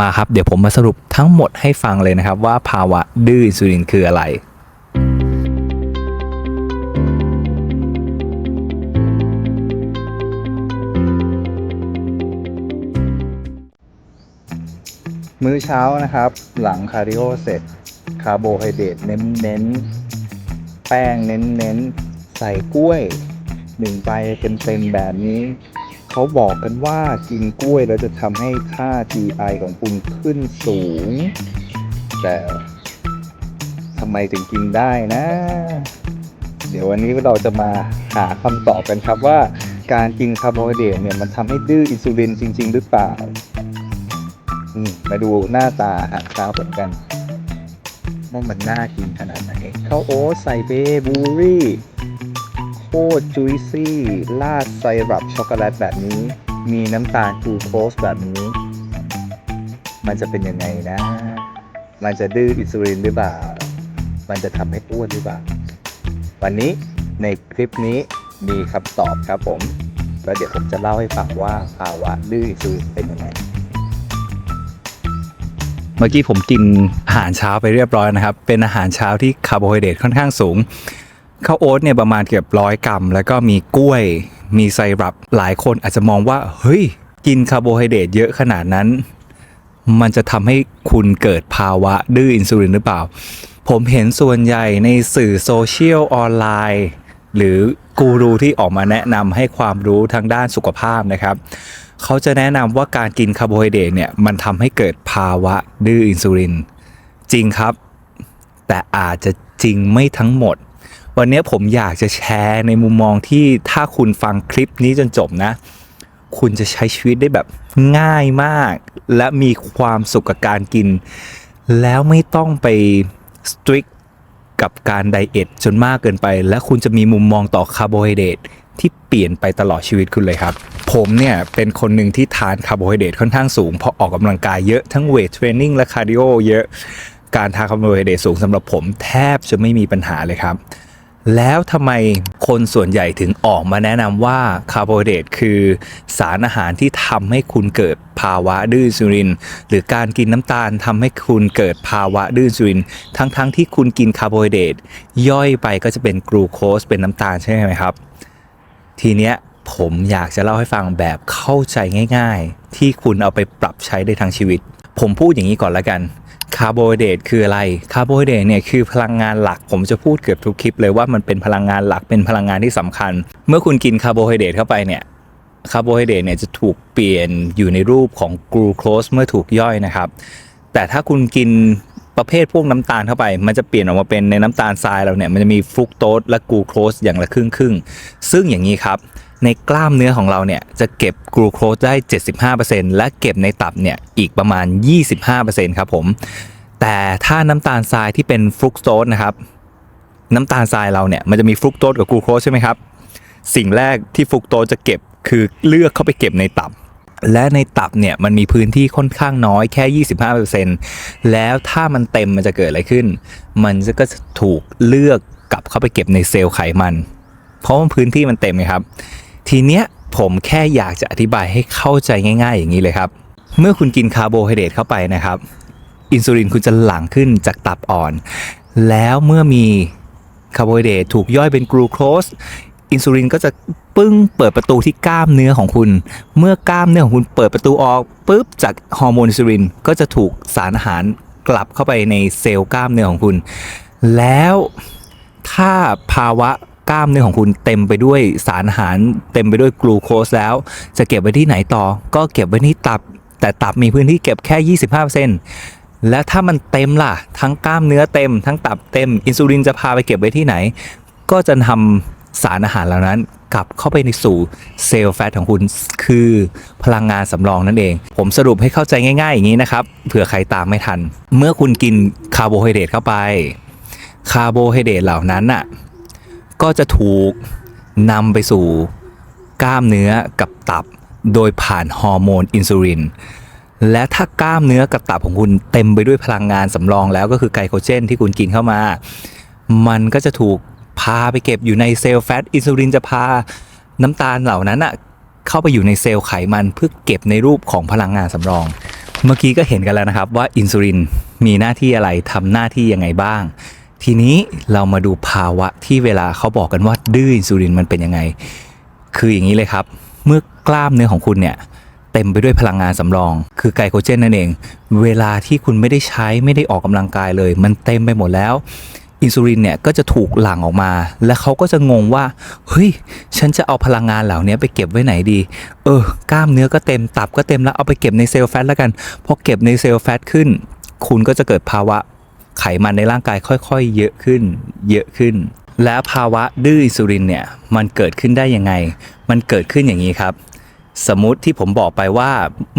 มาครับ เดี๋ยวผมมาสรุปทั้งหมดให้ฟังเลยนะครับ ว่าภาวะดื้ออินซูลินคืออะไรมื้อเช้านะครับ หลังคาร์ดิโอเสร็จ คาร์โบไฮเดรตเน้นๆแป้งเน้นๆใส่กล้วยหนึ่งใบเต็มๆแบบนี้ เขาบอกกันว่ากินกล้วยแล้วจะทำให้ค่า GI ของคุณขึ้นสูง แต่ทำไมถึงกินได้นะ เดี๋ยววันนี้เราจะมาหาคำตอบกันครับว่า การกินคาร์โบไฮเดรตเนี่ยมันทำให้ดื้ออินซูลินจริง ๆ หรือเปล่าอืมมาดูหน้าตาอาหารเช้าผมกันว่ามันน่ากินขนาดไหนข้าวโอ๊ตใส่เบย์บลูเบอรี่ โคตรจุยซี่ราดไซรัปช็อกโกแลตแบบนี้ มีน้ำตาลกลูโคสแบบนี้ มันจะเป็นยังไงนะ มันจะดื้ออินซูลินหรือเปล่า มันจะทำให้อ้วนหรือเปล่า วันนี้ในคลิปนี้มีคำตอบครับผม แล้วเดี๋ยวผมจะเล่าให้ฟังว่าภาวะดื้ออินซูลินเป็นยังไงเมื่อกี้ผมกินอาหารเช้าไปเรียบร้อยนะครับ เป็นอาหารเช้าที่คาร์โบไฮเดรตค่อนข้างสูง ข้าวโอ๊ตเนี่ยประมาณเกือบร้อยกรัม แล้วก็มีกล้วย มีไซรัปหลายคนอาจจะมองว่า เฮ้ย กินคาร์โบไฮเดรตเยอะขนาดนั้น มันจะทำให้คุณเกิดภาวะดื้ออินซูลินหรือเปล่า ผมเห็นส่วนใหญ่ในสื่อโซเชียลออนไลน์หรือกูรูที่ออกมาแนะนำให้ความรู้ทางด้านสุขภาพนะครับเขาจะแนะนำว่าการกินคาร์โบไฮเดรตเนี่ยมันทำให้เกิดภาวะดื้ออินซูลิน จริงครับ แต่อาจจะจริงไม่ทั้งหมด วันนี้ผมอยากจะแชร์ในมุมมองที่ถ้าคุณฟังคลิปนี้จนจบนะ คุณจะใช้ชีวิตได้แบบง่ายมาก และมีความสุขกับการกิน แล้วไม่ต้องไปสตริกกับการไดเอทจนมากเกินไป และคุณจะมีมุมมองต่อคาร์โบไฮเดรตที่เปลี่ยนไปตลอดชีวิตคุณเลยครับ ผมเนี่ยเป็นคนหนึ่งที่ทานคาร์โบไฮเดรตค่อนข้างสูงเพราะออกกำลังกายเยอะทั้งเวทเทรนนิ่งและคาร์ดิโอเยอะ การทานคาร์โบไฮเดรตสูงสำหรับผมแทบจะไม่มีปัญหาเลยครับ แล้วทำไมคนส่วนใหญ่ถึงออกมาแนะนำว่าคาร์โบไฮเดรตคือสารอาหารที่ทำให้คุณเกิดภาวะดื้ออินซูลิน หรือการกินน้ำตาลทำให้คุณเกิดภาวะดื้ออินซูลิน ทั้งๆทที่คุณกินคาร์โบไฮเดรตย่อยไปก็จะเป็นกลูโคสเป็นน้ำตาลใช่ไหมครับ ทีเนี้ยผมอยากจะเล่าให้ฟังแบบเข้าใจง่าย ๆ ที่คุณเอาไปปรับใช้ได้ทั้งชีวิต ผมพูดอย่างนี้ก่อนละกัน คาร์โบไฮเดรตคืออะไร คาร์โบไฮเดรตเนี่ยคือพลังงานหลัก ผมจะพูดเกือบทุกคลิปเลยว่ามันเป็นพลังงานหลัก เป็นพลังงานที่สำคัญ เมื่อคุณกินคาร์โบไฮเดรตเข้าไปเนี่ย คาร์โบไฮเดรตเนี่ยจะถูกเปลี่ยนอยู่ในรูปของกลูโคสเมื่อถูกย่อยนะครับ แต่ถ้าคุณกินประเภทพวกน้ำตาลเข้าไป มันจะเปลี่ยนออกมาเป็นในน้ำตาลทรายเราเนี่ย มันจะมีฟรุกโตสและกลูโคสอย่างละครึ่งครึ่งซึ่งอย่างนี้ครับ ในกล้ามเนื้อของเราเนี่ยจะเก็บกลูโคสได้ 75%และเก็บในตับเนี่ยอีกประมาณ 25%ครับผม แต่ถ้าน้ำตาลทรายที่เป็นฟรุกโตสนะครับ น้ำตาลทรายเราเนี่ยมันจะมีฟรุกโตสกับกลูโคสใช่ไหมครับ สิ่งแรกที่ฟรุกโตสจะเก็บคือเลือกเข้าไปเก็บในตับ และในตับเนี่ยมันมีพื้นที่ค่อนข้างน้อยแค่ 25%แล้วถ้ามันเต็มมันจะเกิดอะไรขึ้น มันก็จะถูกเลือกกลับเข้าไปเก็บในเซลล์ไขมัน เพราะว่าพื้นที่มันเต็มไงครับ ทีเนี้ยผมแค่อยากจะอธิบายให้เข้าใจง่ายๆ อย่างนี้เลยครับ เมื่อคุณกินคาร์โบไฮเดรตเข้าไปนะครับ อินซูลินคุณจะหลั่งขึ้นจากตับอ่อน แล้วเมื่อมีคาร์โบไฮเดรตถูกย่อยเป็นกลูโคสอินซูลินก็จะปึ้งเปิดประตูที่กล้ามเนื้อของคุณ เมื่อกล้ามเนื้อของคุณเปิดประตูออกปุ๊บจากฮอร์โมนอินซูลินก็จะถูกสารอาหารกลับเข้าไปในเซลล์กล้ามเนื้อของคุณ แล้วถ้าภาวะ กล้ามเนื้อของคุณเต็มไปด้วยสารอาหารเต็มไปด้วยกลูโคสแล้ว จะเก็บไว้ที่ไหนต่อ ก็เก็บไว้ที่ตับ แต่ตับมีพื้นที่เก็บแค่ 25%และถ้ามันเต็มล่ะ ทั้งกล้ามเนื้อเต็ม ทั้งตับเต็ม อินซูลินจะพาไปเก็บไว้ที่ไหน ก็จะทำสารอาหารเหล่านั้นกลับเข้าไปในสู่เซลล์แฟตของคุณคือพลังงานสำรองนั่นเอง ผมสรุปให้เข้าใจง่าย ๆ อย่างนี้นะครับ เผื่อใครตามไม่ทัน เมื่อคุณกินคาร์โบไฮเดรตเข้าไป คาร์โบไฮเดรตเหล่านั้นน่ะ ก็จะถูกนำไปสู่กล้ามเนื้อกับตับ โดยผ่านฮอร์โมนอินซูลินและถ้ากล้ามเนื้อกับตับของคุณเต็มไปด้วยพลังงานสำรองแล้วก็คือไกลโคเจนที่คุณกินเข้ามา มันก็จะถูกพาไปเก็บอยู่ในเซลล์แฟตอินซูลินจะพาน้ำตาลเหล่านั้นอะเข้าไปอยู่ในเซลล์ไขมันเพื่อเก็บในรูปของพลังงานสำรอง เมื่อกี้ก็เห็นกันแล้วนะครับว่าอินซูลินมีหน้าที่อะไรทำหน้าที่ยังไงบ้าง ทีนี้เรามาดูภาวะที่เวลาเขาบอกกันว่าดื้ออินซูลินมันเป็นยังไง คืออย่างนี้เลยครับ เมื่อกล้ามเนื้อของคุณเนี่ยเต็มไปด้วยพลังงานสำรอง คือไกลโคเจนนั่นเอง เวลาที่คุณไม่ได้ใช้ไม่ได้ออกกำลังกายเลย มันเต็มไปหมดแล้วอินซูลินเนี่ยก็จะถูกหลั่งออกมา และเขาก็จะงงว่าเฮ้ยฉันจะเอาพลังงานเหล่านี้ไปเก็บไว้ไหนดี เออกล้ามเนื้อก็เต็มตับก็เต็มแล้วเอาไปเก็บในเซลล์แฟตแล้วกันพอเก็บในเซลล์แฟตขึ้น คุณก็จะเกิดภาวะ ไขมันในร่างกายค่อยๆ เยอะขึ้น เยอะขึ้น และภาวะดื้ออินซูลินเนี่ยมันเกิดขึ้นได้ยังไง มันเกิดขึ้นอย่างนี้ครับ สมมติที่ผมบอกไปว่า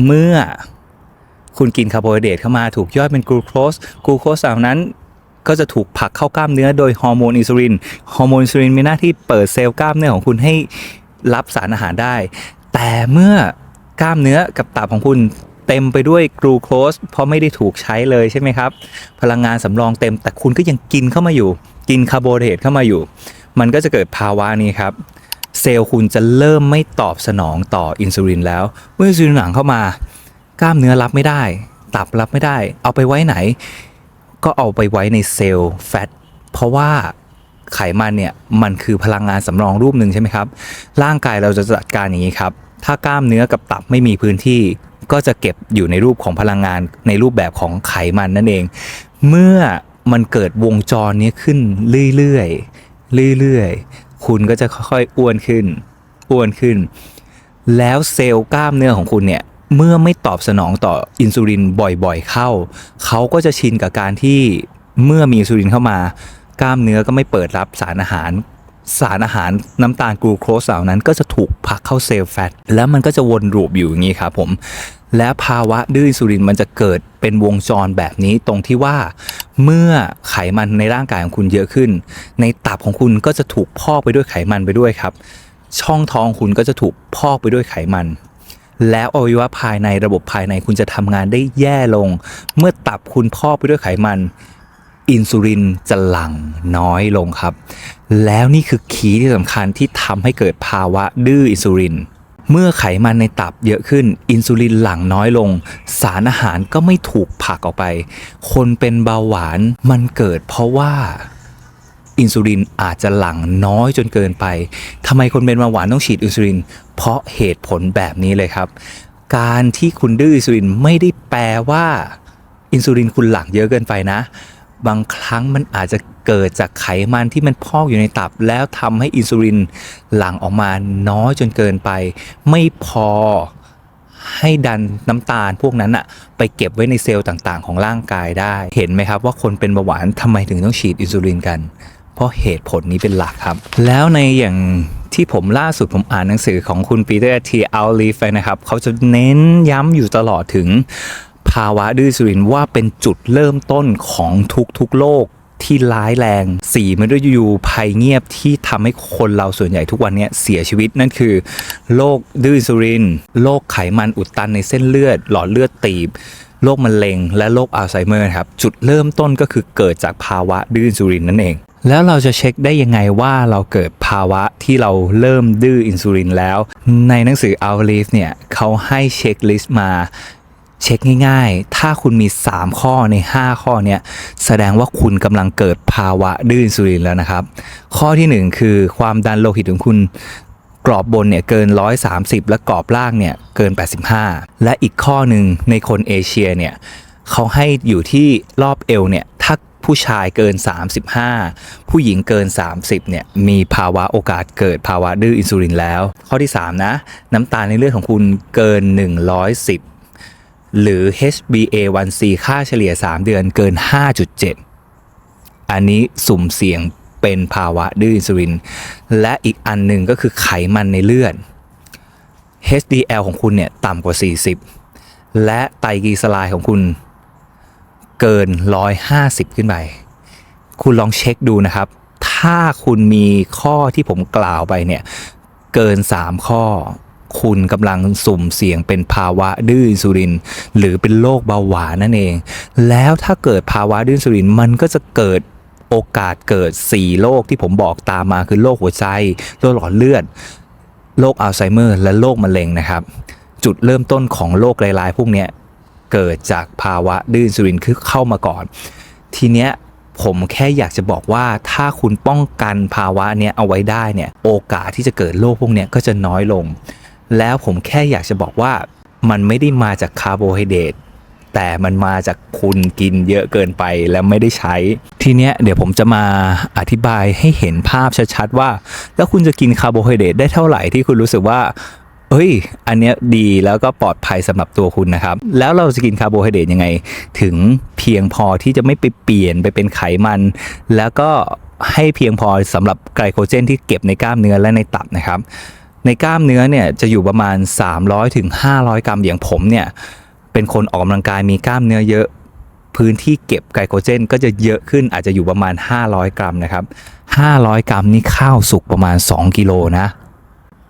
เมื่อคุณกินคาร์โบไฮเดรตเข้ามาถูกย่อยเป็นกลูโคสกลูโคสเหล่านั้นก็จะถูกผลักเข้ากล้ามเนื้อโดยฮอร์โมนอินซูลิน ฮอร์โมนอินซูลินมีหน้าที่เปิดเซลล์กล้ามเนื้อของคุณให้รับสารอาหารได้ แต่เมื่อกล้ามเนื้อกับตับของคุณ เต็มไปด้วยกลูโคสเพราะไม่ได้ถูกใช้เลยใช่ไหมครับ พลังงานสำรองเต็มแต่คุณก็ยังกินเข้ามาอยู่ กินคาร์โบไฮเดรตเข้ามาอยู่ มันก็จะเกิดภาวะนี้ครับ เซลล์คุณจะเริ่มไม่ตอบสนองต่ออินซูลินแล้ว เมื่ออินซูลินหลังเข้ามากล้ามเนื้อรับไม่ได้ ตับรับไม่ได้ เอาไปไว้ไหน ก็เอาไปไว้ในเซลล์แฟตเพราะว่าไขมันเนี่ยมันคือพลังงานสำรองรูปหนึ่งใช่ไหมครับ ร่างกายเราจะจัดการอย่างนี้ครับ ถ้ากล้ามเนื้อกับตับไม่มีพื้นที่ ก็จะเก็บอยู่ในรูปของพลังงานในรูปแบบของไขมันนั่นเอง เมื่อมันเกิดวงจรนี้ขึ้นเรื่อยๆเรื่อยๆคุณก็จะค่อยๆอ้วนขึ้น อ้วนขึ้น แล้วเซลล์กล้ามเนื้อของคุณเนี่ยเมื่อไม่ตอบสนองต่ออินซูลินบ่อยๆเข้า เขาก็จะชินกับการที่เมื่อมีอินซูลินเข้ามา กล้ามเนื้อก็ไม่เปิดรับสารอาหาร สารอาหารน้ำตาลกลูโคสเหล่านั้นก็จะถูกผลักเข้าเซลล์แฟตแล้วมันก็จะวนลูปอยู่อย่างนี้ครับผม และภาวะดื้ออินซูลินมันจะเกิดเป็นวงจรแบบนี้ตรงที่ว่าเมื่อไขมันในร่างกายของคุณเยอะขึ้น ในตับของคุณก็จะถูกพอกไปด้วยไขมันไปด้วยครับ ช่องท้องคุณก็จะถูกพอกไปด้วยไขมัน แล้วอวัยวะภายในระบบภายในคุณจะทำงานได้แย่ลง เมื่อตับคุณพอกไปด้วยไขมันอินซูลินจะหลั่งน้อยลงครับ แล้วนี่คือคีย์ที่สำคัญที่ทำให้เกิดภาวะดื้ออินซูลิน เมื่อไขมันในตับเยอะขึ้น อินซูลินหลั่งน้อยลง สารอาหารก็ไม่ถูกผลักออกไป คนเป็นเบาหวานมันเกิดเพราะว่าอินซูลินอาจจะหลั่งน้อยจนเกินไปทำไมคนเป็นเบาหวานต้องฉีดอินซูลิน เพราะเหตุผลแบบนี้เลยครับ การที่คุณดื้ออินซูลินไม่ได้แปลว่า อินซูลินคุณหลั่งเยอะเกินไปนะ บางครั้งมันอาจจะเกิดจากไขมันที่มันพอกอยู่ในตับ แล้วทำให้อินซูลินหลั่งออกมาน้อยจนเกินไป ไม่พอให้ดันน้ำตาลพวกนั้นอะไปเก็บไว้ในเซลล์ต่างๆ ของร่างกายได้ เห็นไหมครับว่าคนเป็นเบาหวานทำไมถึงต้องฉีดอินซูลินกัน เพราะเหตุผลนี้เป็นหลักครับ แล้วในอย่างที่ผมล่าสุดผมอ่านหนังสือของคุณปีเตอร์ทีอัลลีฟนะครับ เขาจะเน้นย้ำอยู่ตลอดถึง ภาวะดื้ออินซูลินว่าเป็นจุดเริ่มต้นของทุกๆโรคที่ร้ายแรงสี่มฤตยูภัยเงียบที่ทำให้คนเราส่วนใหญ่ทุกวันนี้เสียชีวิตนั่นคือโรคดื้ออินซูลินโรคไขมันอุดตันในเส้นเลือด หลอดเลือดตีบโรคมะเร็ง และโรคอัลไซเมอร์ครับ จุดเริ่มต้นก็คือเกิดจากภาวะดื้ออินซูลินนั่นเอง แล้วเราจะเช็คได้ยังไงว่าเราเกิดภาวะที่เราเริ่มดื้ออินซูลินแล้ว ในหนังสือ o u t l i f เนี่ยเขาให้เช็คลิสต์มา เช็คง่ายๆ ถ้าคุณมี 3 ข้อใน 5 ข้อเนี้ยแสดงว่าคุณกำลังเกิดภาวะดื้ออินซูลินแล้วนะครับ ข้อที่ 1 คือความดันโลหิตของคุณกรอบบนเนี่ยเกิน 130 และกรอบล่างเนี่ยเกิน 85 และอีกข้อหนึ่งในคนเอเชียเนี่ยเขาให้อยู่ที่รอบเอวเนี่ยถ้าผู้ชายเกิน 35 ผู้หญิงเกิน 30เนี่ยมีภาวะโอกาสเกิดภาวะดื้ออินซูลินแล้ว ข้อที่ 3 นะ น้ำตาลในเลือดของคุณเกิน 110 หรือ HbA1c ค่าเฉลี่ย 3 เดือนเกิน 5.7 อันนี้สุ่มเสี่ยงเป็นภาวะดื้ออินซูลิน และอีกอันหนึ่งก็คือไขมันในเลือด HDL ของคุณเนี่ยต่ำกว่า 40 และไตรกลีเซอไรด์ของคุณเกิน 150 ขึ้นไป คุณลองเช็คดูนะครับ ถ้าคุณมีข้อที่ผมกล่าวไปเนี่ย เกิน 3 ข้อ คุณกำลังสุ่มเสี่ยงเป็นภาวะดื้ออินซูลิน หรือเป็นโรคเบาหวานนั่นเอง แล้วถ้าเกิดภาวะดื้ออินซูลินมันก็จะเกิดโอกาสเกิด 4 โรคที่ผมบอกตามมาคือโรคหัวใจโรคหลอดเลือดโรคอัลไซเมอร์ และโรคมะเร็งนะครับ จุดเริ่มต้นของโรคลายๆ พวกนี้เกิดจากภาวะดื้ออินซูลินคือเข้ามาก่อน ทีเนี้ยผมแค่อยากจะบอกว่าถ้าคุณป้องกันภาวะเนี้ยเอาไว้ได้เนี่ยโอกาสที่จะเกิดโรคพวกเนี้ยก็จะน้อยลง แล้วผมแค่อยากจะบอกว่ามันไม่ได้มาจากคาร์โบไฮเดรตแต่มันมาจากคุณกินเยอะเกินไปแล้วไม่ได้ใช้ ทีเนี้ยเดี๋ยวผมจะมาอธิบายให้เห็นภาพชัดๆว่า แล้วคุณจะกินคาร์โบไฮเดรตได้เท่าไหร่ที่คุณรู้สึกว่าเอ้ย อันเนี้ยดีแล้วก็ปลอดภัยสำหรับตัวคุณนะครับ แล้วเราจะกินคาร์โบไฮเดรตยังไง ถึงเพียงพอที่จะไม่ไปเปลี่ยนไปเป็นไขมัน แล้วก็ให้เพียงพอสำหรับไกลโคเจนที่เก็บในกล้ามเนื้อและในตับนะครับ ในกล้ามเนื้อเนี่ยจะอยู่ประมาณ300ถึง500 กรัมอย่างผมเนี่ยเป็นคนออกกำลังกายมีกล้ามเนื้อเยอะ พื้นที่เก็บไกลโคเจน ก็จะเยอะขึ้นอาจจะอยู่ประมาณ 500 กรัมนะครับ 500 กรัมนี่ข้าวสุกประมาณ 2 กิโลนะ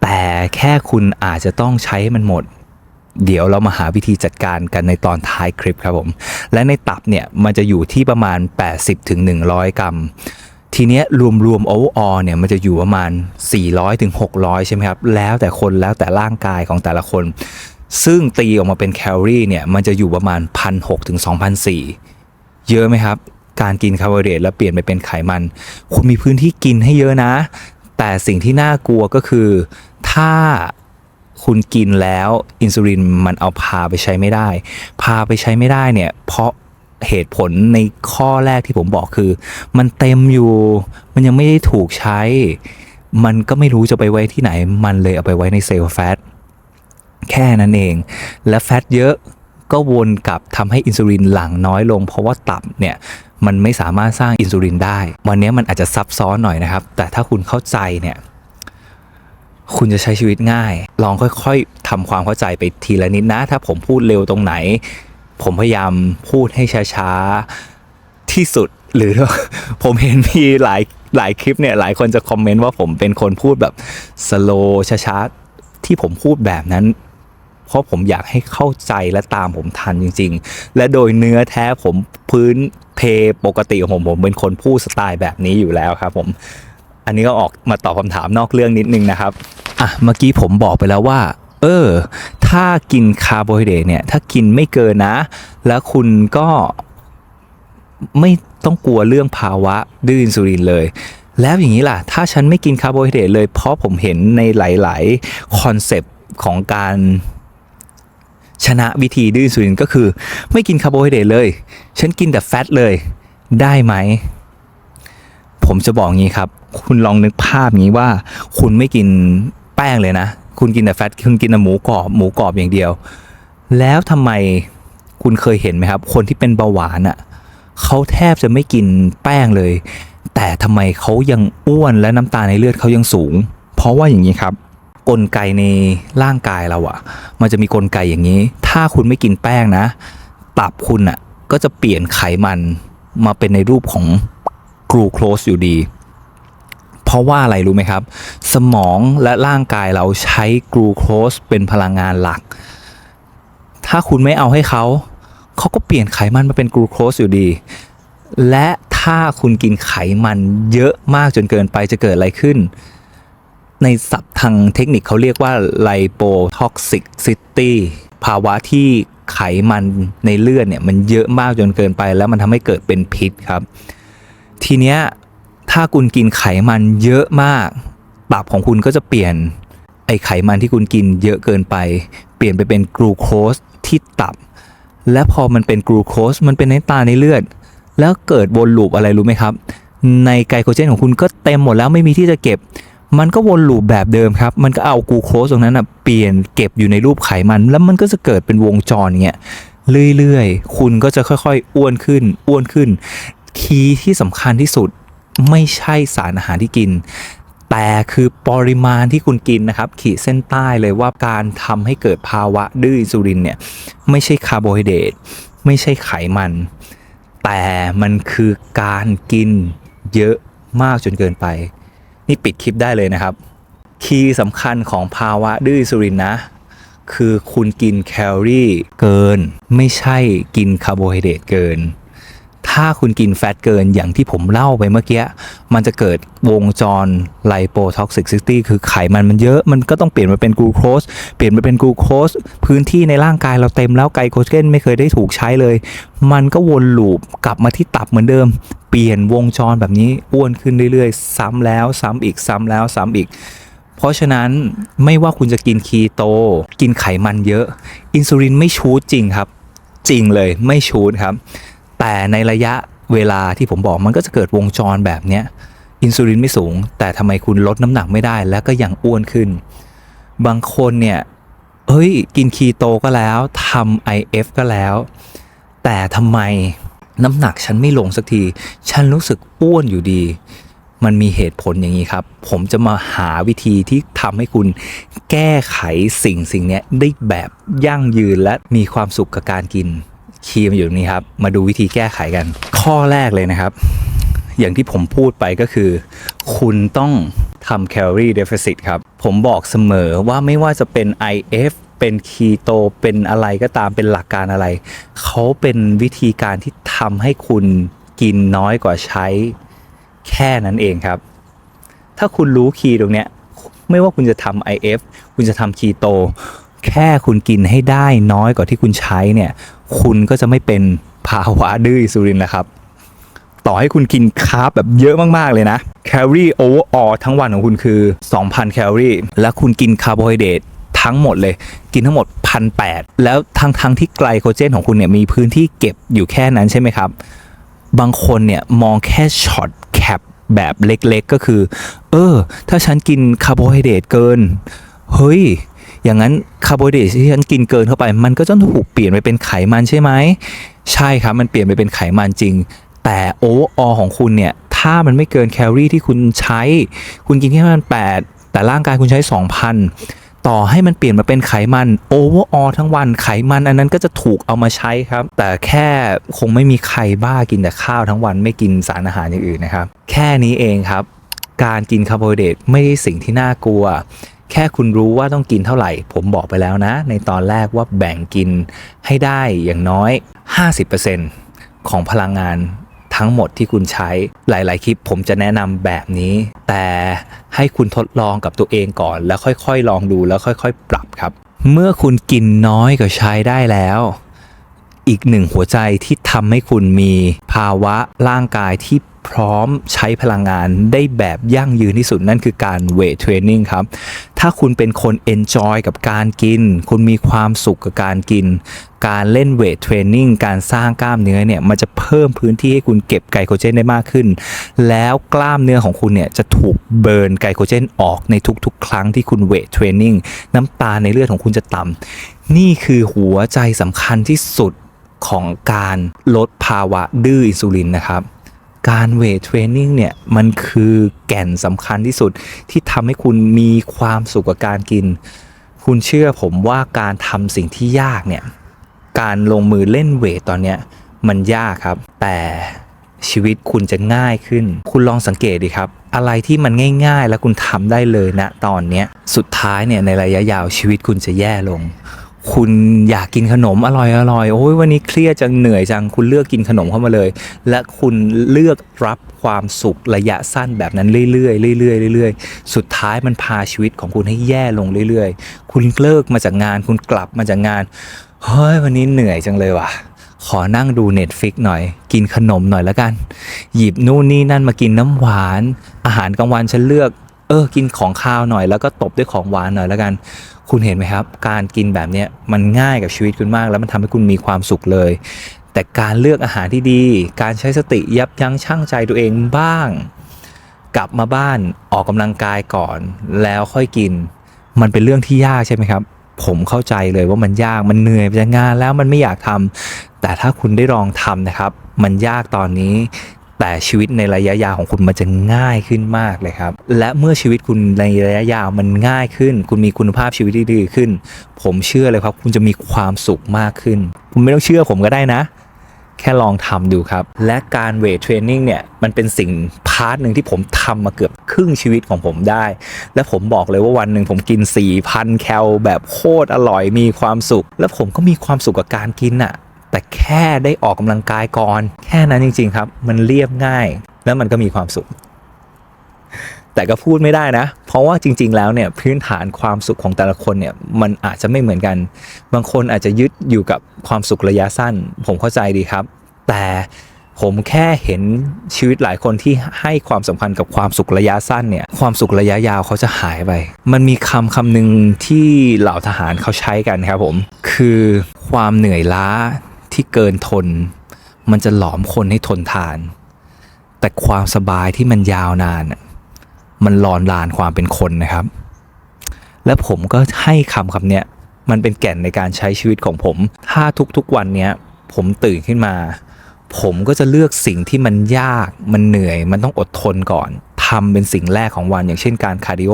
แต่แค่คุณอาจจะต้องใช้มันหมด เดี๋ยวเรามาหาวิธีจัดการกันในตอนท้ายคลิปครับผม และในตับเนี่ยมันจะอยู่ที่ประมาณ 80ถึง100 กรัม ทีเนี้ยรวมๆโอเวอร์ออเนี่ยมันจะอยู่ประมาณ 400ถึง600 ใช่ไหมครับ แล้วแต่คนแล้วแต่ร่างกายของแต่ละคน ซึ่งตีออกมาเป็นแคลอรี่เนี่ยมันจะอยู่ประมาณ 1,600ถึง2,400 เยอะไหมครับ การกินคาร์โบไฮเดรตแล้วเปลี่ยนไปเป็นไขมัน คุณมีพื้นที่กินให้เยอะนะ แต่สิ่งที่น่ากลัวก็คือ ถ้าคุณกินแล้วอินซูลินมันเอาพาไปใช้ไม่ได้ พาไปใช้ไม่ได้เนี่ยเพราะ เหตุผลในข้อแรกที่ผมบอกคือ มันเต็มอยู่ มันยังไม่ได้ถูกใช้ มันก็ไม่รู้จะไปไว้ที่ไหน มันเลยเอาไปไว้ในเซลล์แฟตแค่นั้นเอง และแฟตเยอะก็วนกลับทำให้อินซูลินหลั่งน้อยลง เพราะว่าตับเนี่ยมันไม่สามารถสร้างอินซูลินได้ วันนี้มันอาจจะซับซ้อนหน่อยนะครับ แต่ถ้าคุณเข้าใจเนี่ยคุณจะใช้ชีวิตง่าย ลองค่อยๆทำความเข้าใจไปทีละนิดนะ ถ้าผมพูดเร็วตรงไหน ผมพยายามพูดให้ช้าๆที่สุด หรือผมเห็นมีหลายหลายคลิปเนี่ยหลายคนจะคอมเมนต์ว่าผมเป็นคนพูดแบบสโลช้าๆที่ผมพูดแบบนั้น เพราะผมอยากให้เข้าใจและตามผมทันจริง ๆ และโดยเนื้อแท้ผมพื้นเพปกติของผมผมเป็นคนพูดสไตล์แบบนี้อยู่แล้วครับผมอันนี้ก็ออกมาตอบคำถามนอกเรื่องนิดนึงนะครับ อะ เมื่อกี้ผมบอกไปแล้วว่า ออ ถ้ากินคาร์โบไฮเดรตเนี่ย ถ้ากินไม่เกินนะ แล้วคุณก็ไม่ต้องกลัวเรื่องภาวะดื้ออินซูลินเลย แล้วอย่างนี้ล่ะ ถ้าฉันไม่กินคาร์โบไฮเดรตเลย เพราะผมเห็นในหลาย ๆ คอนเซปต์ของการชนะวิธีดื้ออินซูลินก็คือ ไม่กินคาร์โบไฮเดรตเลย ฉันกินแต่แฟตเลย ได้ไหม ผมจะบอกงี้ครับ คุณลองนึกภาพงี้ว่า คุณไม่กินแป้งเลยนะ คุณกินแต่แฟตคุณกินแต่หมูกรอบหมูกรอบอย่างเดียว แล้วทำไมคุณเคยเห็นไหมครับ คนที่เป็นเบาหวานอะ่ะเขาแทบจะไม่กินแป้งเลย แต่ทำไมเขายังอ้วนและน้ำตาในเลือดเขายังสูง เพราะว่าอย่างนี้ครับ กลไกในร่างกายเราอะ่ะ มันจะมีกลไกอย่างนี้ ถ้าคุณไม่กินแป้งนะตับคุณอะ่ะก็จะเปลี่ยนไขมันมาเป็นในรูปของกรูโคสอยู่ดี ราะว่าอะไรรู้ไหมครับ สมองและร่างกายเราใช้กรูโคสเป็นพลังงานหลัก ถ้าคุณไม่เอาให้เขา เขาก็เปลี่ยนไขมันมาเป็นกรูโคสอยู่ดี และถ้าคุณกินไขมันเยอะมากจนเกินไปจะเกิดอะไรขึ้น ในศัพท์ทางเทคนิคเขาเรียกว่าไลโปท็อกซิกซิตี้ภาวะที่ไขมันในเลือดเนี่ยมันเยอะมากจนเกินไป แล้วมันทำให้เกิดเป็นพิษครับ ทีเนี้ย ถ้าคุณกินไขมันเยอะมาก ตับของคุณก็จะเปลี่ยน ไอไขมันที่คุณกินเยอะเกินไป เปลี่ยนไปเป็นกรูโคสที่ตับ และพอมันเป็นกรูโคสมันเป็นในตาในเลือด แล้วเกิดวนลูปอะไรรู้ไหมครับ ในไกลโคเจนของคุณก็เต็มหมดแล้วไม่มีที่จะเก็บ มันก็วนลูปแบบเดิมครับ มันก็เอากลูโคสตรงนั้นอะเปลี่ยนเก็บอยู่ในรูปไขมัน แล้วมันก็จะเกิดเป็นวงจรเงี้ยเรื่อยๆ คุณก็จะค่อยๆ อ้วนขึ้น อ้วนขึ้น คีย์ที่สำคัญที่สุด ไม่ใช่สารอาหารที่กิน แต่คือปริมาณที่คุณกินนะครับ ขีดเส้นใต้เลยว่าการทำให้เกิดภาวะดื้ออินซูลินเนี่ยไม่ใช่คาร์โบไฮเดรตไม่ใช่ไขมัน แต่มันคือการกินเยอะมากจนเกินไป นี่ปิดคลิปได้เลยนะครับ คีย์สำคัญของภาวะดื้ออินซูลินนะ คือคุณกินแคลอรี่เกิน ไม่ใช่กินคาร์โบไฮเดรตเกิน ถ้าคุณกินแฟตเกินอย่างที่ผมเล่าไปเมื่อกี้ มันจะเกิดวงจรไลโปท็อกซิกซิตี้คือไขมันมันเยอะ มันก็ต้องเปลี่ยนมาเป็นกลูโคส เปลี่ยนมาเป็นกลูโคส พื้นที่ในร่างกายเราเต็มแล้วไกลโคเจนไม่เคยได้ถูกใช้เลย มันก็วนลูปกลับมาที่ตับเหมือนเดิม เปลี่ยนวงจรแบบนี้อ้วนขึ้นเรื่อยๆ ซ้ำแล้วซ้ำอีกซ้ำแล้วซ้ำอีกเพราะฉะนั้นไม่ว่าคุณจะกินคีโต กินไขมันเยอะ อินซูลินไม่ชูดจริงครับ จริงเลยไม่ชูดครับ แต่ในระยะเวลาที่ผมบอกมันก็จะเกิดวงจรแบบเนี้ยอินซูลินไม่สูง แต่ทำไมคุณลดน้ำหนักไม่ได้ แล้วก็ยังอ้วนขึ้น บางคนเนี่ยเฮ้ยกินคีโตก็แล้วทำ IF ก็แล้ว แต่ทำไมน้ำหนักฉันไม่ลงสักที ฉันรู้สึกอ้วนอยู่ดี มันมีเหตุผลอย่างนี้ครับ ผมจะมาหาวิธีที่ทำให้คุณแก้ไขสิ่งสิ่งนี้ได้แบบยั่งยืนและมีความสุขกับการกิน คีย์มนอยู่ตรงนี้ครับ มาดูวิธีแก้ไขกัน ข้อแรกเลยนะครับ อย่างที่ผมพูดไปก็คือ คุณต้องทำแคลอรี่เดฟ i ซิตครับ ผมบอกเสมอว่าไม่ว่าจะเป็น IF เป็นคีโตเป็นอะไรก็ตามเป็นหลักการอะไร เขาเป็นวิธีการที่ทำให้คุณกินน้อยกว่าใช้แค่นั้นเองครับ ถ้าคุณรู้คีย์ตรงเนี้ย ไม่ว่าคุณจะทำ IF คุณจะทำคีโต แค่คุณกินให้ได้น้อยกว่าที่คุณใช้เนี่ย คุณก็จะไม่เป็นภาวะดื้ออินซูลินแล้วครับ ต่อให้คุณกินคาร์บแบบเยอะมาก ๆ เลยนะแคลอรี่โอเวอร์ออทั้งวันของคุณคือ 2,000 แคลอรี่ และคุณกินคาร์โบไฮเดรตทั้งหมดเลย กินทั้งหมด 1,800 แล้วทั้งทั้งที่ไกลโคเจนของคุณเนี่ยมีพื้นที่เก็บอยู่แค่นั้นใช่ไหมครับ บางคนเนี่ยมองแค่ช็อตแคปแบบเล็กๆ ก็คือ เออ ถ้าฉันกินคาร์โบไฮเดรตเกิน เฮ้ย อย่างนั้นคาร์โบไฮเดรตที่ฉันกินเกินเข้าไป มันก็จะถูกเปลี่ยนไปเป็นไขมันใช่ไหมใช่ครับมันเปลี่ยนไปเป็นไขมันจริง แต่โอเวอร์ออของคุณเนี่ยถ้ามันไม่เกินแคลอรี่ที่คุณใช้ คุณกินแค่มัน8แต่ร่างกายคุณใช้ 2,000 ต่อให้มันเปลี่ยนมาเป็นไขมันโอเวอร์ออทั้งวันไขมันอันนั้นก็จะถูกเอามาใช้ครับ แต่แค่คงไม่มีใครบ้ากินแต่ข้าวทั้งวันไม่กินสารอาหารอย่างอื่นนะครับ แค่นี้เองครับ การกินคาร์โบไฮเดรตไม่ใช่สิ่งที่น่ากลัว แค่คุณรู้ว่าต้องกินเท่าไหร่ ผมบอกไปแล้วนะ ในตอนแรกว่าแบ่งกินให้ได้อย่างน้อย 50%ของพลังงานทั้งหมดที่คุณใช้หลาย ๆ คลิปผมจะแนะนำแบบนี้ แต่ให้คุณทดลองกับตัวเองก่อน แล้วค่อย ๆ ลองดูแล้วค่อย ๆ ปรับครับ เมื่อคุณกินน้อยก็ใช้ได้แล้ว อีกหนึ่งหัวใจที่ทำให้คุณมีภาวะร่างกายที่ พร้อมใช้พลังงานได้แบบยั่งยืนที่สุดนั่นคือการเวทเทรนนิ่งครับ ถ้าคุณเป็นคนเอนจอยกับการกิน คุณมีความสุขกับการกิน การเล่นเวทเทรนนิ่งการสร้างกล้ามเนื้อเนี่ยมันจะเพิ่มพื้นที่ให้คุณเก็บไกลโคเจนได้มากขึ้น แล้วกล้ามเนื้อของคุณเนี่ยจะถูกเบิร์นไกลโคเจนออกในทุกๆ ครั้งที่คุณเวทเทรนนิ่งน้ำตาในเลือดของคุณจะต่ำนี่คือหัวใจสำคัญที่สุดของการลดภาวะดื้ออินซูลินนะครับ การเวทเทรนนิ่งเนี่ยมันคือแก่นสำคัญที่สุดที่ทำให้คุณมีความสุขกับการกิน คุณเชื่อผมว่าการทำสิ่งที่ยากเนี่ยการลงมือเล่นเวทตอนเนี้ยมันยากครับ แต่ชีวิตคุณจะง่ายขึ้น คุณลองสังเกตดิครับ อะไรที่มันง่าย ๆ แล้วคุณทำได้เลยนะตอนเนี้ยสุดท้ายเนี่ยในระยะยาวชีวิตคุณจะแย่ลง คุณอยากกินขนมอร่อยอร่อยโอ้ยวันนี้เครียดจังเหนื่อยจังคุณเลือกกินขนมเข้ามาเลย และคุณเลือกรับความสุขระยะสั้นแบบนั้นเรื่อยๆเรื่อยๆเรื่อยๆสุดท้ายมันพาชีวิตของคุณให้แย่ลงเรื่อยๆ คุณเลิกมาจากงาน คุณกลับมาจากงานเฮ้ยวันนี้เหนื่อยจังเลยว่ะขอนั่งดู Netflix หน่อย กินขนมหน่อยแล้วกัน หยิบนู่นนี่นั่นมากินน้ำหวาน อาหารกลางวันฉันเลือก เออ กินของข้าวหน่อยแล้วก็ตบด้วยของหวานหน่อยแล้วกัน คุณเห็นไหมครับ การกินแบบนี้มันง่ายกับชีวิตคุณมาก แล้วมันทำให้คุณมีความสุขเลย แต่การเลือกอาหารที่ดี การใช้สติยับยั้งชั่งใจตัวเองบ้าง กลับมาบ้านออกกำลังกายก่อน แล้วค่อยกิน มันเป็นเรื่องที่ยากใช่ไหมครับ ผมเข้าใจเลยว่ามันยากมันเหนื่อยจากงานแล้วมันไม่อยากทำแต่ถ้าคุณได้ลองทำนะครับ มันยากตอนนี้ แต่ชีวิตในระยะยาวของคุณมันจะง่ายขึ้นมากเลยครับ และเมื่อชีวิตคุณในระยะยาวมันง่ายขึ้น คุณมีคุณภาพชีวิตที่ดีขึ้น ผมเชื่อเลยครับ คุณจะมีความสุขมากขึ้น คุณไม่ต้องเชื่อผมก็ได้นะ แค่ลองทำดูครับ และการเวทเทรนนิ่งเนี่ยมันเป็นสิ่งพาร์ทหนึ่งที่ผมทำมาเกือบครึ่งชีวิตของผมได้ และผมบอกเลยว่าวันหนึ่งผมกิน 4,000 แคลแบบโคตรอร่อยมีความสุข และผมก็มีความสุขกับการกินอะ แต่แค่ได้ออกกำลังกายก่อน แค่นั้นจริง ๆ ครับ มันเรียบง่าย แล้วมันก็มีความสุข แต่ก็พูดไม่ได้นะ เพราะว่าจริง ๆ แล้วเนี่ยพื้นฐานความสุขของแต่ละคนเนี่ยมันอาจจะไม่เหมือนกัน บางคนอาจจะยึดอยู่กับความสุขระยะสั้น ผมเข้าใจดีครับ แต่ผมแค่เห็นชีวิตหลายคนที่ให้ความสำคัญกับความสุขระยะสั้นเนี่ยความสุขระยะยาวเขาจะหายไป มันมีคำคำหนึ่งที่เหล่าทหารเขาใช้กันครับผม คือความเหนื่อยล้า ที่เกินทน มันจะหลอมคนให้ทนทาน แต่ความสบายที่มันยาวนาน มันหลอนลานความเป็นคนนะครับ และผมก็ให้คำคำเนี้ยมันเป็นแก่นในการใช้ชีวิตของผม ถ้าทุกๆวันเนี้ยผมตื่นขึ้นมา ผมก็จะเลือกสิ่งที่มันยาก มันเหนื่อย มันต้องอดทนก่อนทำเป็นสิ่งแรกของวันอย่างเช่นการคาร์ดิโอ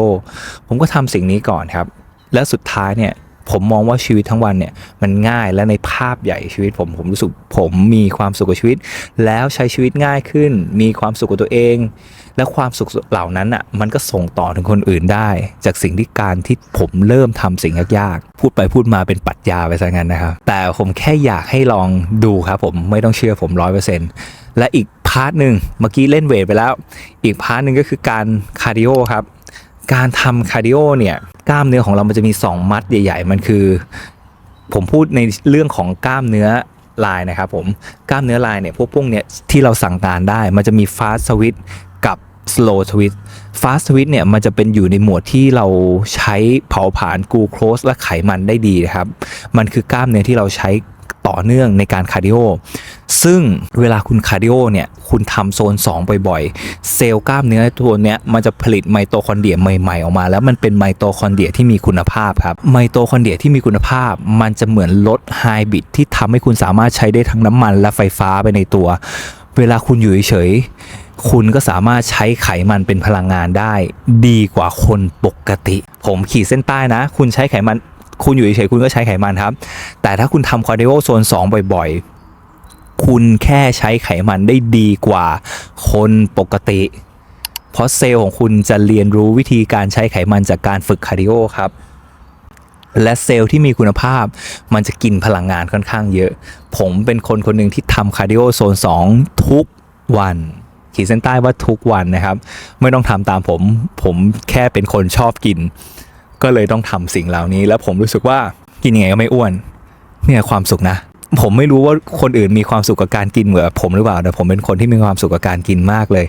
ผมก็ทำสิ่งนี้ก่อนครับ แล้วสุดท้ายเนี่ย ผมมองว่าชีวิตทั้งวันเนี่ยมันง่ายและในภาพใหญ่ชีวิตผมผมรู้สึกผมมีความสุขกับชีวิต แล้วใช้ชีวิตง่ายขึ้น มีความสุขกับตัวเอง และความสุขเหล่านั้นอะมันก็ส่งต่อถึงคนอื่นได้ จากสิ่งที่การที่ผมเริ่มทำสิ่งยากๆพูดไปพูดมาเป็นปรัชญาไปซะงั้นนะครับแต่ผมแค่อยากให้ลองดูครับผมไม่ต้องเชื่อผมร้อยเปอร์เซ็นต์และอีกพาร์ทหนึ่งเมื่อกี้เล่นเวทไปแล้ว อีกพาร์ทหนึ่งก็คือการคาร์ดิโอครับการทำคาร์ดิโอเนี่ย กล้ามเนื้อของเรามันจะมี 2 มัดใหญ่ ๆ มันคือ ผมพูดในเรื่องของกล้ามเนื้อลายนะครับผมกล้ามเนื้อลายเนี่ยพวกพวกเนี่ยที่เราสั่งการได้ มันจะมีฟาส t สวิตกับ slow สวิตฟาส t สวิตเนี่ยมันจะเป็นอยู่ในหมวดที่เราใช้เผาผลาญกลูโคสและไขมันได้ดีนะครับ มันคือกล้ามเนื้อที่เราใช้ ต่อเนื่องในการคาร์ดิโอ ซึ่งเวลาคุณคาร์ดิโอเนี่ย คุณทำโซน 2 บ่อยๆ เซลล์กล้ามเนื้อตัวเนี้ยมันจะผลิตไมโตคอนเดรียใหม่ๆ ออกมา แล้วมันเป็นไมโตคอนเดรียที่มีคุณภาพครับ ไมโตคอนเดรียที่มีคุณภาพ มันจะเหมือนลดไฮบริดที่ทำให้คุณสามารถใช้ได้ทั้งน้ำมันและไฟฟ้าไปในตัว เวลาคุณอยู่เฉยๆคุณก็สามารถใช้ไขมันเป็นพลังงานได้ ดีกว่าคนปกติ ผมขีดเส้นใต้นะ คุณใช้ไขมัน คุณอยู่เฉยๆคุณก็ใช้ไขมันครับ แต่ถ้าคุณทำคาร์ดิโอโซน2 บ่อยๆ คุณแค่ใช้ไขมันได้ดีกว่าคนปกติ เพราะเซลล์ของคุณจะเรียนรู้วิธีการใช้ไขมันจากการฝึกคาร์ดิโอครับและเซลล์ที่มีคุณภาพมันจะกินพลังงานค่อนข้างเยอะ ผมเป็นคนคนหนึ่งที่ทำคาร์ดิโอโซน 2 ทุกวัน ขีดเส้นใต้ว่าทุกวันนะครับ ไม่ต้องทำตามผม ผมแค่เป็นคนชอบกิน ก็เลยต้องทำสิ่งเหล่านี้ แล้วผมรู้สึกว่ากินยังไงก็ไม่อ้วน เนี่ยความสุขนะ ผมไม่รู้ว่าคนอื่นมีความสุขกับการกินเหมือนผมหรือเปล่าแต่ผมเป็นคนที่มีความสุขกับการกินมากเลย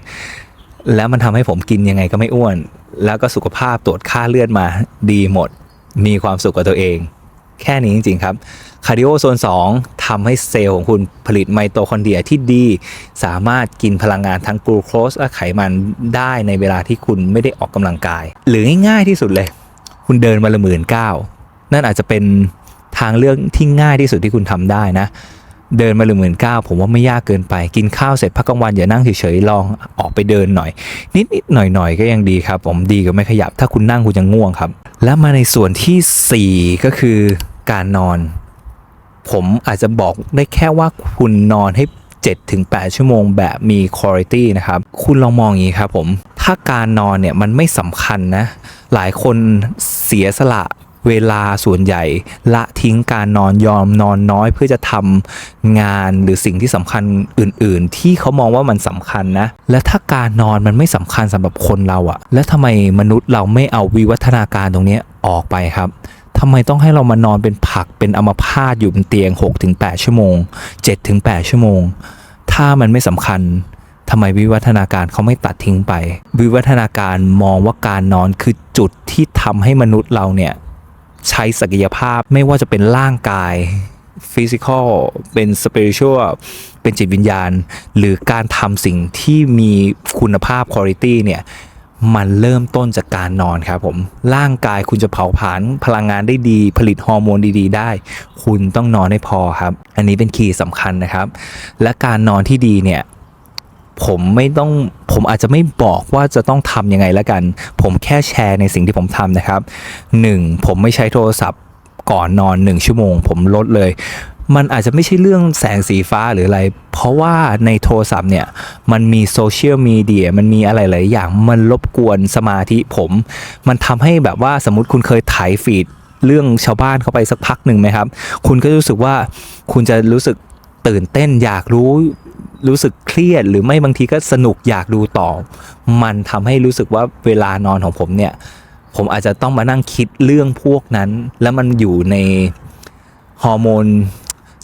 แล้วมันทำให้ผมกินยังไงก็ไม่อ้วน แล้วก็สุขภาพตรวจค่าเลือดมาดีหมด มีความสุขกับตัวเอง แค่นี้จริง ๆ ครับคาร์ดิโอโซน2ทำให้เซลล์ของคุณผลิตไมโตคอนเดรียที่ดี สามารถกินพลังงานทั้งกลูโคสและไขมันได้ในเวลาที่คุณไม่ได้ออกกำลังกาย หรือง่ายๆที่สุดเลย คุณเดินมาละหมื่นเก้านั่นอาจจะเป็นทางเลือกที่ง่ายที่สุดที่คุณทำได้นะ เดินมาหนึ่งหมื่นเก้าผมว่าไม่ยากเกินไป กินข้าวเสร็จพักกลางวันอย่านั่งเฉยๆลองออกไปเดินหน่อย นิดๆหน่อยๆก็ยังดีครับ ผมดีกว่าไม่ขยับ ถ้าคุณนั่งคุณจะง่วงครับ แล้วมาในส่วนที่ 4 ก็คือการนอน ผมอาจจะบอกได้แค่ว่าคุณนอนให้7-8 ชั่วโมงแบบมีคุณภาพนะครับ คุณลองมองอย่างนี้ครับผม ถ้าการนอนเนี่ยมันไม่สำคัญนะ หลายคน สียสละเวลาส่วนใหญ่ละทิ้งการนอนยอมนอนน้อยเพื่อจะทำงานหรือสิ่งที่สำคัญอื่น ๆ ที่เขามองว่ามันสำคัญนะ และถ้าการนอนมันไม่สำคัญสำหรับคนเราอะแล้วทำไมมนุษย์เราไม่เอาวิวัฒนาการตรงนี้ออกไปครับทำไมต้องให้เรามานอนเป็นผักเป็นอัมพาตอยู่บนเตียง 6-8 ชั่วโมง 7-8 ชั่วโมง ถ้ามันไม่สำคัญ ทำไมวิวัฒนาการเขาไม่ตัดทิ้งไป วิวัฒนาการมองว่าการนอนคือจุดที่ทำให้มนุษย์เราเนี่ยใช้ศักยภาพไม่ว่าจะเป็นร่างกายฟิสิกอลเป็นสเปริชวลเป็นจิตวิญญาณ หรือการทำสิ่งที่มีคุณภาพคุณภาพเนี่ยมันเริ่มต้นจากการนอนครับผม ร่างกายคุณจะเผาผลาญพลังงานได้ดี ผลิตฮอร์โมนดีๆ ได้ คุณต้องนอนให้พอครับ อันนี้เป็นคีย์สำคัญนะครับ และการนอนที่ดีเนี่ย ผมไม่ต้องผมอาจจะไม่บอกว่าจะต้องทำยังไงแล้วกัน ผมแค่แชร์ในสิ่งที่ผมทำนะครับ 1. ผมไม่ใช้โทรศัพท์ก่อนนอน 1 ชั่วโมง ผมลดเลย มันอาจจะไม่ใช่เรื่องแสงสีฟ้าหรืออะไร เพราะว่าในโทรศัพท์เนี่ย มันมีโซเชียลมีเดียมันมีอะไรหลายอย่าง มันรบกวนสมาธิผม มันทำให้แบบว่าสมมติคุณเคยถ่ายฟีดเรื่องชาวบ้านเข้าไปสักพักหนึ่งไหมครับ คุณก็รู้สึกว่าคุณจะรู้สึกตื่นเต้นอยากรู้ รู้สึกเครียด หรือไม่บางทีก็สนุกอยากดูต่อ มันทำให้รู้สึกว่าเวลานอนของผมเนี่ย ผมอาจจะต้องมานั่งคิดเรื่องพวกนั้น แล้วมันอยู่ในฮอร์โมน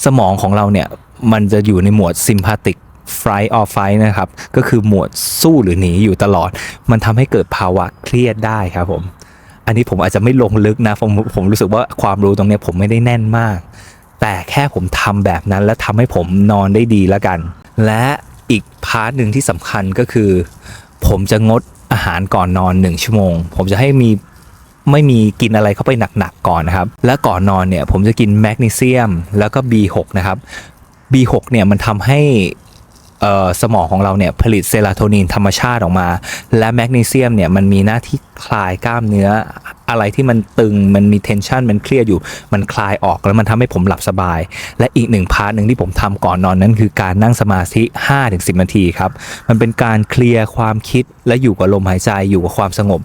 สมองของเราเนี่ย มันจะอยู่ในหมวด sympathetic fight or fight นะครับ ก็คือหมวดสู้หรือหนีอยู่ตลอด มันทำให้เกิดภาวะเครียดได้ครับผม อันนี้ผมอาจจะไม่ลงลึกนะ ผมผมรู้สึกว่าความรู้ตรงนี้ผมไม่ได้แน่นมาก แต่แค่ผมทำแบบนั้นแล้วทำให้ผมนอนได้ดีแล้วกัน และอีกพาร์ทหนึ่งที่สำคัญก็คือ ผมจะงดอาหารก่อนนอน 1 ชั่วโมง ผมจะให้มีไม่มีกินอะไรเข้าไปหนักๆก่อนนะครับ และก่อนนอนเนี่ยผมจะกินแมกนีเซียมแล้วก็ B6 นะครับ B6 เนี่ยมันทำให้สมองของเราเนี่ยผลิตเซโรโทนินธรรมชาติออกมา และแมกนีเซียมเนี่ยมันมีหน้าที่คลายกล้ามเนื้อ อะไรที่มันตึงมันมีเทนชันมันเครียดอยู่ มันคลายออกแล้วมันทำให้ผมหลับสบาย และอีกหนึ่งพาร์ทหนึ่งที่ผมทำก่อนนอนนั้น คือการนั่งสมาธิ 5-10 นาทีครับ มันเป็นการเคลียร์ความคิดและอยู่กับลมหายใจอยู่กับความสงบ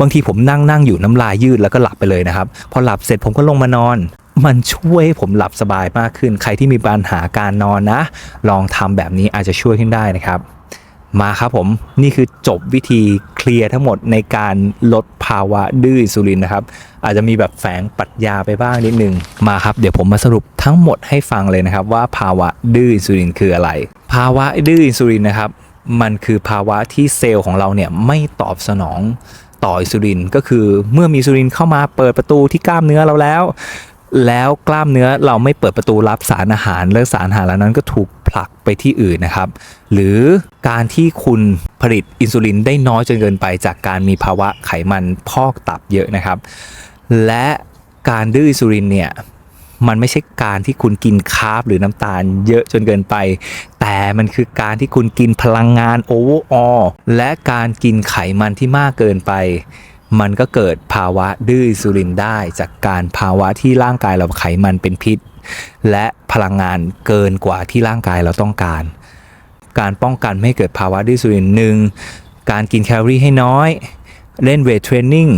บางทีผมนั่งนั่งอยู่น้ำลายยืดแล้วก็หลับไปเลยนะครับ พอหลับเสร็จผมก็ลงมานอน มันช่วยให้ผมหลับสบายมากขึ้น ใครที่มีปัญหาการนอนนะ ลองทำแบบนี้อาจจะช่วยขึ้นได้นะครับ มาครับผมนี่คือจบวิธีเคลียร์ทั้งหมดในการลดาวะดื้ออินซูลินนะครับอาจจะมีแบบแฝงปรัชญาไปบ้างนิดนึงมาครับเดี๋ยวผมมาสรุปทั้งหมดให้ฟังเลยนะครับว่าภาวะดื้ออินซูลินคืออะไร ภาวะดื้ออินซูลินนะครับมันคือภาวะที่เซลล์ของเราเนี่ยไม่ตอบสนองต่ออินซูลินก็คือเมื่อมีอินซูลินเข้ามาเปิดประตูที่กล้ามเนื้อเราแล้ว แล้วกล้ามเนื้อเราไม่เปิดประตูรับสารอาหารแล้วสารอาหารเหล่านั้นก็ถูกผลักไปที่อื่นนะครับ หรือการที่คุณผลิตอินซูลินได้น้อยจนเกินไปจากการมีภาวะไขมันพอกตับเยอะนะครับ และการดื้ออินซูลินเนี่ยมันไม่ใช่การที่คุณกินคาร์บหรือน้ำตาลเยอะจนเกินไป แต่มันคือการที่คุณกินพลังงานโอเวอร์ออและการกินไขมันที่มากเกินไป มันก็เกิดภาวะดื้ออินซูลินได้ จากการภาวะที่ร่างกายเราไขมันเป็นพิษ และพลังงานเกินกว่าที่ร่างกายเราต้องการ การป้องกันไม่ให้เกิดภาวะดื้ออินซูลินหนึ่งการกินแคลอรี่ให้น้อย เล่นเวทเทรนนิ่ง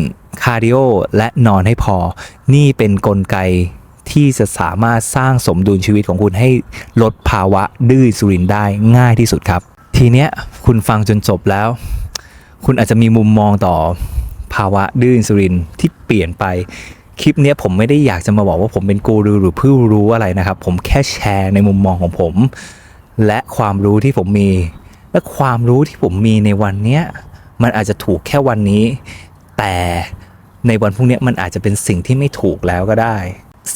คาร์ดิโอและนอนให้พอ นี่เป็นนกลไกที่จะสามารถสร้างสมดุลชีวิตของคุณให้ลดภาวะดื้ออินซูลินได้ง่ายที่สุดครับ ทีเนี้ยคุณฟังจนจบแล้ว คุณอาจจะมีมุมมองต่อ ภาวะดื้ออินซูลินที่เปลี่ยนไป คลิปนี้ผมไม่ได้อยากจะมาบอกว่าผมเป็นกูรูหรือผู้รู้อะไรนะครับ ผมแค่แชร์ในมุมมองของผม และความรู้ที่ผมมี และความรู้ที่ผมมีในวันนี้มันอาจจะถูกแค่วันนี้ แต่ในวันพรุ่งนี้มันอาจจะเป็นสิ่งที่ไม่ถูกแล้วก็ได้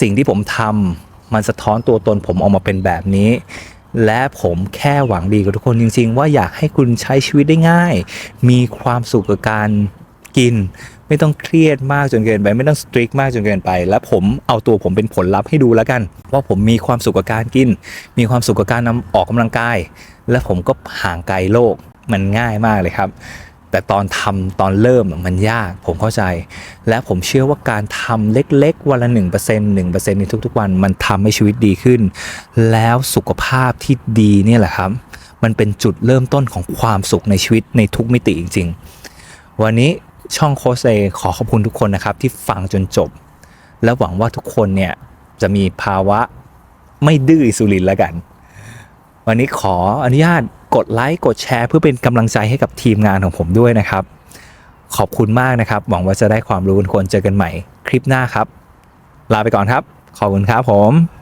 สิ่งที่ผมทำมันสะท้อนตัวตนผมออกมาเป็นแบบนี้และผมแค่หวังดีกับทุกคนจริง ๆ ว่าอยากให้คุณใช้ชีวิตได้ง่าย มีความสุขกับการ กิน ไม่ต้องเครียดมากจนเกินไป ไม่ต้องสตริกมากจนเกินไป และผมเอาตัวผมเป็นผลลัพธ์ให้ดูแล้วกัน ว่าผมมีความสุขกับการกิน มีความสุขกับการนำออกกำลังกาย และผมก็ห่างไกลโลกมันง่ายมากเลยครับแต่ตอนทำตอนเริ่มมันยากผมเข้าใจ และผมเชื่อว่าการทำเล็กๆ วันละ 1% 1%ในทุกๆวัน มันทำให้ชีวิตดีขึ้น แล้วสุขภาพที่ดีเนี่ยแหละครับ มันเป็นจุดเริ่มต้นของความสุขในชีวิตในทุกมิติจริง ๆ วันนี้ ช่องโคชเอขอขอบคุณทุกคนนะครับ ที่ฟังจนจบ และหวังว่าทุกคนเนี่ยจะมีภาวะไม่ดื้ออินซูลินแล้วกัน วันนี้ขออนุญาตกดไลค์กดแชร์เพื่อเป็นกำลังใจให้กับทีมงานของผมด้วยนะครับ ขอบคุณมากนะครับ หวังว่าจะได้ความรู้กันคนเจอกันใหม่ คลิปหน้าครับ ลาไปก่อนครับ ขอบคุณครับผม